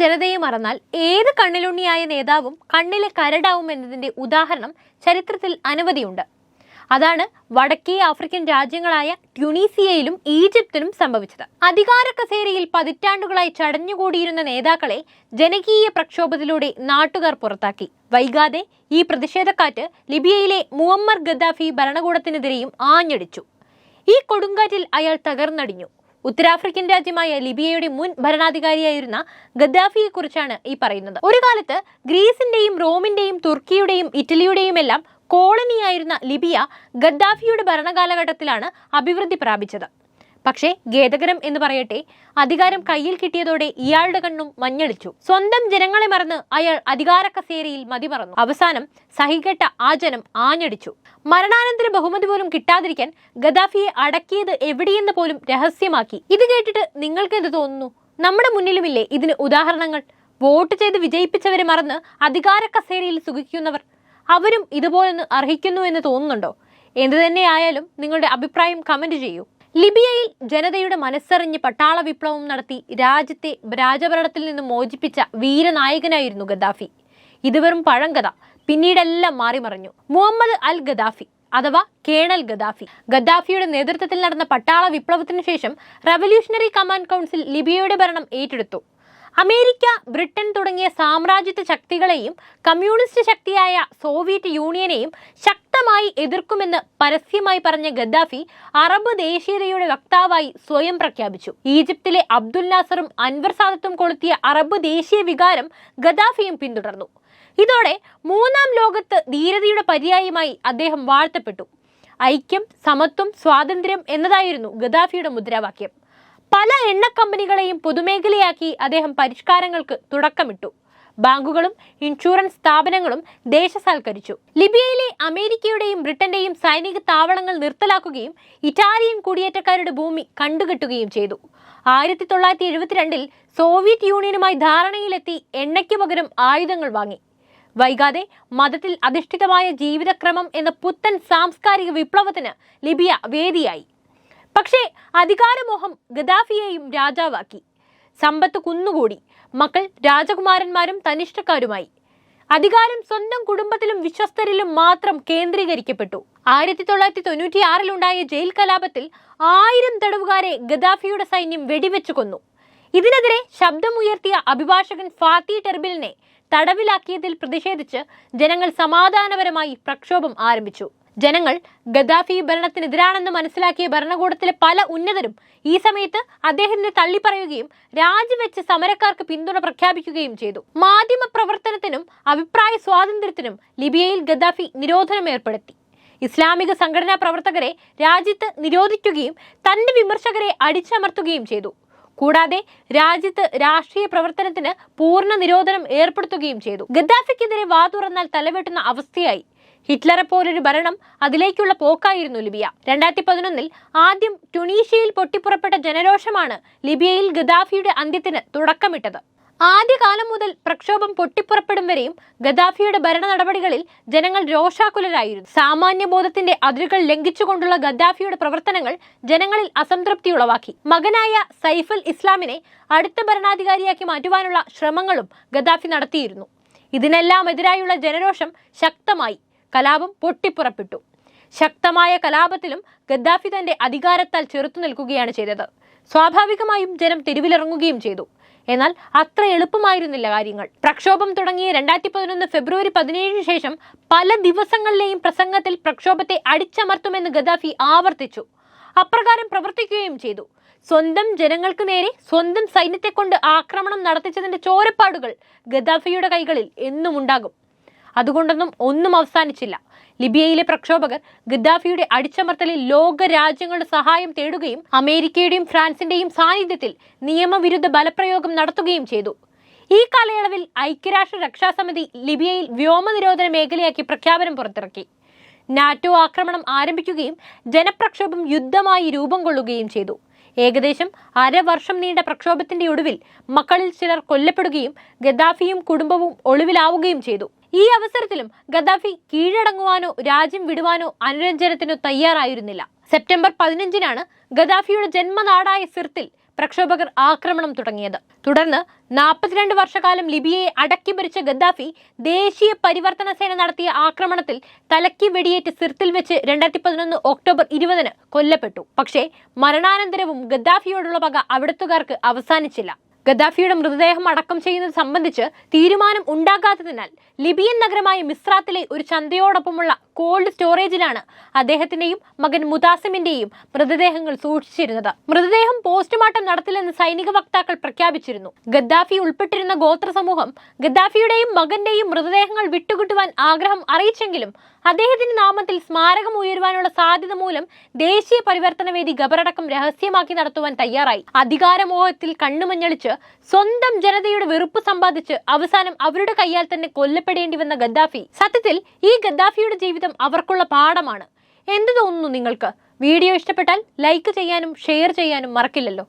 ജനതയെ മറന്നാൽ ഏത് കണ്ണിലുണ്ണിയായ നേതാവും കണ്ണിലെ കരടാവും എന്നതിന്റെ ഉദാഹരണം ചരിത്രത്തിൽ അനവധിയുണ്ട്. അതാണ് വടക്കേ ആഫ്രിക്കൻ രാജ്യങ്ങളായ ട്യൂണീസിയയിലും ഈജിപ്തിലും സംഭവിച്ചത്. അധികാര കസേരയിൽ പതിറ്റാണ്ടുകളായി ചടഞ്ഞുകൂടിയിരുന്ന നേതാക്കളെ ജനകീയ പ്രക്ഷോഭത്തിലൂടെ നാട്ടുകാർ പുറത്താക്കി. വൈകാതെ ഈ പ്രതിഷേധക്കാറ്റ് ലിബിയയിലെ മുഹമ്മർ ഗദ്ദാഫി ഭരണകൂടത്തിനെതിരെയും ആഞ്ഞടിച്ചു. ഈ കൊടുങ്കാറ്റിൽ അയാൾ തകർന്നടിഞ്ഞു. ഉത്തരാഫ്രിക്കൻ രാജ്യമായ ലിബിയയുടെ മുൻ ഭരണാധികാരിയായിരുന്ന ഗദ്ദാഫിയെക്കുറിച്ചാണ് ഈ പറയുന്നത്. ഒരു കാലത്ത് ഗ്രീസിന്റെയും റോമിന്റെയും തുർക്കിയുടെയും ഇറ്റലിയുടെയും എല്ലാം കോളനിയായിരുന്ന ലിബിയ ഗദ്ദാഫിയുടെ ഭരണകാലഘട്ടത്തിലാണ് അഭിവൃദ്ധി പ്രാപിച്ചത്. പക്ഷേ ഖേദകരം എന്ന് പറയട്ടെ അധികാരം കയ്യിൽ കിട്ടിയതോടെ ഇയാളുടെ കണ്ണും മഞ്ഞളിച്ചു. സ്വന്തം ജനങ്ങളെ മറന്ന് അയാൾ അധികാര കസേരയിൽ മതിമറന്നു. അവസാനം സഹികെട്ട ആ ജനം ആഞ്ഞടിച്ചു. മരണാനന്തര ബഹുമതി പോലും കിട്ടാതിരിക്കാൻ ഗദ്ദാഫിയെ അടക്കിയത് എവിടെയെന്ന് പോലും രഹസ്യമാക്കി. ഇത് കേട്ടിട്ട് നിങ്ങൾക്ക് എന്ത് തോന്നുന്നു? നമ്മുടെ മുന്നിലുമില്ലേ ഇതിന് ഉദാഹരണങ്ങൾ? വോട്ട് ചെയ്ത് വിജയിപ്പിച്ചവരെ മറന്ന് അധികാര കസേരയിൽ സുഖിക്കുന്നവർ. അവരും ഇതുപോലൊന്ന് അർഹിക്കുന്നു എന്ന് തോന്നുന്നുണ്ടോ? എന്തു തന്നെയായാലും നിങ്ങളുടെ അഭിപ്രായം കമന്റ് ചെയ്യൂ. ലിബിയയിൽ ജനതയുടെ മനസ്സറിഞ്ഞ് പട്ടാള വിപ്ലവം നടത്തി രാജ്യത്തെ രാജഭരണത്തിൽ നിന്ന് മോചിപ്പിച്ച വീരനായകനായിരുന്നു ഗദ്ദാഫി. ഇത് വെറും പഴങ്കഥ. പിന്നീടെല്ലാം മാറിമറിഞ്ഞു. മുഹമ്മദ് അൽ ഗദ്ദാഫി അഥവാ കേണൽ ഗദ്ദാഫി. ഗദ്ദാഫിയുടെ നേതൃത്വത്തിൽ നടന്ന പട്ടാള വിപ്ലവത്തിന് ശേഷം റവല്യൂഷണറി കമാൻഡ് കൗൺസിൽ ലിബിയയുടെ ഭരണം ഏറ്റെടുത്തു. അമേരിക്ക ബ്രിട്ടൻ തുടങ്ങിയ സാമ്രാജ്യത്വ ശക്തികളെയും കമ്മ്യൂണിസ്റ്റ് ശക്തിയായ സോവിയറ്റ് യൂണിയനെയും ശക്തമായി എതിർക്കുമെന്ന് പരസ്യമായി പറഞ്ഞ ഗദ്ദാഫി അറബ് ദേശീയതയുടെ വക്താവായി സ്വയം പ്രഖ്യാപിച്ചു. ഈജിപ്തിലെ അബ്ദുൽ നാസറും അൻവർ സാദത്തും കൊളുത്തിയ അറബ് ദേശീയ വികാരം ഗദ്ദാഫിയും പിന്തുടർന്നു. ഇതോടെ മൂന്നാം ലോകത്ത് ധീരതയുടെ പര്യായമായി അദ്ദേഹം വാഴ്ത്തപ്പെട്ടു. ഐക്യം സമത്വം സ്വാതന്ത്ര്യം എന്നതായിരുന്നു ഗദ്ദാഫിയുടെ മുദ്രാവാക്യം. പല എണ്ണ കമ്പനികളെയും പൊതുമേഖലയാക്കി അദ്ദേഹം പരിഷ്കാരങ്ങൾക്ക് തുടക്കമിട്ടു. ബാങ്കുകളും ഇൻഷുറൻസ് സ്ഥാപനങ്ങളും ദേശസാൽക്കരിച്ചു. ലിബിയയിലെ അമേരിക്കയുടെയും ബ്രിട്ടന്റെയും സൈനിക താവളങ്ങൾ നിർത്തലാക്കുകയും ഇറ്റാലിയൻ കുടിയേറ്റക്കാരുടെ ഭൂമി കണ്ടുകെട്ടുകയും ചെയ്തു. ആയിരത്തി തൊള്ളായിരത്തി എഴുപത്തിരണ്ടിൽ സോവിയറ്റ് യൂണിയനുമായി ധാരണയിലെത്തി എണ്ണയ്ക്ക് പകരം ആയുധങ്ങൾ വാങ്ങി. വൈകാതെ മതത്തിൽ അധിഷ്ഠിതമായ ജീവിതക്രമം എന്ന പുത്തൻ സാംസ്കാരിക വിപ്ലവത്തിന് ലിബിയ വേദിയായി. പക്ഷേ അധികാരമോഹം ഗദാഫിയെയും രാജാവാക്കി. സമ്പത്ത് കുന്നുകൂടി. മക്കൾ രാജകുമാരന്മാരും തനിഷ്ഠക്കാരുമായി. അധികാരം സ്വന്തം കുടുംബത്തിലും വിശ്വസ്തരിലും മാത്രം കേന്ദ്രീകരിക്കപ്പെട്ടു. ആയിരത്തി തൊള്ളായിരത്തി തൊണ്ണൂറ്റി ആറിലുണ്ടായ ജയിൽ കലാപത്തിൽ ആയിരം തടവുകാരെ ഗദാഫിയുടെ സൈന്യം വെടിവെച്ചു കൊന്നു. ഇതിനെതിരെ ശബ്ദമുയർത്തിയ അഭിഭാഷകൻ ഫാത്തി ടെർബിലിനെ തടവിലാക്കിയതിൽ പ്രതിഷേധിച്ച് ജനങ്ങൾ സമാധാനപരമായി പ്രക്ഷോഭം ആരംഭിച്ചു. ജനങ്ങൾ ഗദ്ദാഫി ഭരണത്തിനെതിരാണെന്ന് മനസ്സിലാക്കിയ ഭരണകൂടത്തിലെ പല ഉന്നതരും ഈ സമയത്ത് അദ്ദേഹത്തിനെ തള്ളിപ്പറയുകയും രാജിവെച്ച് സമരക്കാർക്ക് പിന്തുണ പ്രഖ്യാപിക്കുകയും ചെയ്തു. മാധ്യമ പ്രവർത്തനത്തിനും അഭിപ്രായ സ്വാതന്ത്ര്യത്തിനും ലിബിയയിൽ ഗദ്ദാഫി നിരോധനം ഏർപ്പെടുത്തി. ഇസ്ലാമിക സംഘടനാ പ്രവർത്തകരെ രാജ്യത്ത് നിരോധിക്കുകയും തന്റെ വിമർശകരെ അടിച്ചമർത്തുകയും ചെയ്തു. കൂടാതെ രാജ്യത്ത് രാഷ്ട്രീയ പ്രവർത്തനത്തിന് പൂർണ നിരോധനം ഏർപ്പെടുത്തുകയും ചെയ്തു. ഗദ്ദാഫിക്കെതിരെ വാതുറന്നാൽ തലവെട്ടുന്ന അവസ്ഥയായി. ഹിറ്റ്ലറെ പോലൊരു ഭരണം അതിലേക്കുള്ള പോക്കായിരുന്നു ലിബിയ. രണ്ടായിരത്തി പതിനൊന്നിൽ ആദ്യം ടുണീഷ്യയിൽ പൊട്ടിപ്പുറപ്പെട്ട ജനരോഷമാണ് ലിബിയയിൽ ഗദാഫിയുടെ അന്ത്യത്തിന് തുടക്കമിട്ടത്. ആദ്യകാലം മുതൽ പ്രക്ഷോഭം പൊട്ടിപ്പുറപ്പെടും വരെയും ഗദ്ദാഫിയുടെ ഭരണ നടപടികളിൽ ജനങ്ങൾ രോഷാകുലരായിരുന്നു. സാമാന്യബോധത്തിന്റെ അതിരുകൾ ലംഘിച്ചുകൊണ്ടുള്ള ഗദ്ദാഫിയുടെ പ്രവർത്തനങ്ങൾ ജനങ്ങളിൽ അസംതൃപ്തി ഉളവാക്കി. മകനായ സൈഫൽ ഇസ്ലാമിനെ അടുത്ത ഭരണാധികാരിയാക്കി മാറ്റുവാനുള്ള ശ്രമങ്ങളും ഗദ്ദാഫി നടത്തിയിരുന്നു. ഇതിനെല്ലാം എതിരായുള്ള ജനരോഷം ശക്തമായി കലാപം പൊട്ടിപ്പുറപ്പെട്ടു. ശക്തമായ കലാപത്തിലും ഗദ്ദാഫി തന്റെ അധികാരത്താൽ ചെറുത്തു നിൽക്കുകയാണ് ചെയ്തത്. സ്വാഭാവികമായും ജനം തെരുവിലിറങ്ങുകയും ചെയ്തു. എന്നാൽ അത്ര എളുപ്പമായിരുന്നില്ല കാര്യങ്ങൾ. പ്രക്ഷോഭം തുടങ്ങിയ രണ്ടായിരത്തി പതിനൊന്ന് ഫെബ്രുവരി പതിനേഴിന് ശേഷം പല ദിവസങ്ങളിലെയും പ്രസംഗത്തിൽ പ്രക്ഷോഭത്തെ അടിച്ചമർത്തുമെന്ന് ഗദ്ദാഫി ആവർത്തിച്ചു. അപ്രകാരം പ്രവർത്തിക്കുകയും ചെയ്തു. സ്വന്തം ജനങ്ങൾക്ക് നേരെ സ്വന്തം സൈന്യത്തെ കൊണ്ട് ആക്രമണം നടത്തിച്ചതിന്റെ ചോരപ്പാടുകൾ ഗദ്ദാഫിയുടെ കൈകളിൽ എന്നും ഉണ്ടാകും അതുകൊണ്ടൊന്നും ഒന്നും അവസാനിച്ചില്ല. ലിബിയയിലെ പ്രക്ഷോഭകർ ഗദ്ദാഫിയുടെ അടിച്ചമർത്തലിൽ ലോക രാജ്യങ്ങളുടെ സഹായം തേടുകയും അമേരിക്കയുടെയും ഫ്രാൻസിന്റെയും സാന്നിധ്യത്തിൽ നിയമവിരുദ്ധ ബലപ്രയോഗം നടത്തുകയും ചെയ്തു. ഈ കാലയളവിൽ ഐക്യരാഷ്ട്ര രക്ഷാസമിതി ലിബിയയിൽ വ്യോമ നിരോധന മേഖലയാക്കി പ്രഖ്യാപനം പുറത്തിറക്കി. നാറ്റോ ആക്രമണം ആരംഭിക്കുകയും ജനപ്രക്ഷോഭം യുദ്ധമായി രൂപം കൊള്ളുകയും ചെയ്തു. ഏകദേശം അരവർഷം നീണ്ട പ്രക്ഷോഭത്തിന്റെ ഒടുവിൽ മക്കളിൽ ചിലർ കൊല്ലപ്പെടുകയും ഗദ്ദാഫിയും കുടുംബവും ഒളിവിലാവുകയും ചെയ്തു. ഈ അവസരത്തിലും ഗദ്ദാഫി കീഴടങ്ങുവാനോ രാജ്യം വിടുവാനോ അനുരഞ്ജനത്തിനോ തയ്യാറായിരുന്നില്ല. സെപ്റ്റംബർ പതിനഞ്ചിനാണ് ഗദ്ദാഫിയുടെ ജന്മനാടായ സിർത്തിൽ പ്രക്ഷോഭകർ ആക്രമണം തുടങ്ങിയത്. തുടർന്ന് നാൽപ്പത്തിരണ്ട് വർഷക്കാലം ലിബിയയെ അടക്കി ഭരിച്ച ഗദ്ദാഫി ദേശീയ പരിവർത്തന സേന നടത്തിയ ആക്രമണത്തിൽ തലയ്ക്ക് വെടിയേറ്റ് സിർത്തിൽ വെച്ച് രണ്ടായിരത്തി പതിനൊന്ന് ഒക്ടോബർ ഇരുപതിന് കൊല്ലപ്പെട്ടു. പക്ഷേ മരണാനന്തരവും ഗദ്ദാഫിയോടുള്ള പക അവിടത്തുകാർക്ക് അവസാനിച്ചില്ല. ഗദ്ദാഫിയുടെ മൃതദേഹം അടക്കം ചെയ്യുന്നത് സംബന്ധിച്ച് തീരുമാനം ഉണ്ടാകാത്തതിനാൽ ലിബിയൻ നഗരമായ മിസ്രാത്തിലെ ഒരു ചന്തയോടൊപ്പമുള്ള കോൾഡ് സ്റ്റോറേജിലാണ് അദ്ദേഹത്തിന്റെയും മകൻ മുതാസിമിന്റെയും മൃതദേഹങ്ങൾ സൂക്ഷിച്ചിരുന്നത്. മൃതദേഹം പോസ്റ്റ്മോർട്ടം നടത്തില്ലെന്ന് സൈനിക വക്താക്കൾ പ്രഖ്യാപിച്ചിരുന്നു. ഗദ്ദാഫി ഉൾപ്പെട്ടിരുന്ന ഗോത്ര സമൂഹം ഗദ്ദാഫിയുടെയും മകന്റെയും മൃതദേഹങ്ങൾ വിട്ടുകിട്ടുവാൻ ആഗ്രഹം അറിയിച്ചെങ്കിലും അദ്ദേഹത്തിന്റെ നാമത്തിൽ സ്മാരകം ഉയരുവാനുള്ള സാധ്യത മൂലം ദേശീയ പരിവർത്തന വേദി ഖബറടക്കം രഹസ്യമാക്കി നടത്തുവാൻ തയ്യാറായി. അധികാരമോഹത്തിൽ കണ്ണുമഞ്ഞളിച്ച് സ്വന്തം ജനതയുടെ വെറുപ്പ് സമ്പാദിച്ച് അവസാനം അവരുടെ കയ്യാൽ തന്നെ കൊല്ലപ്പെടേണ്ടി വന്ന ഗദ്ദാഫി. സത്യത്തിൽ ഈ ഗദ്ദാഫിയുടെ ജീവിതം അവർക്കുള്ള പാഠമാണ്. എന്ത് തോന്നുന്നു നിങ്ങൾക്ക്? വീഡിയോ ഇഷ്ടപ്പെട്ടാൽ ലൈക്ക് ചെയ്യാനും ഷെയർ ചെയ്യാനും മറക്കില്ലല്ലോ.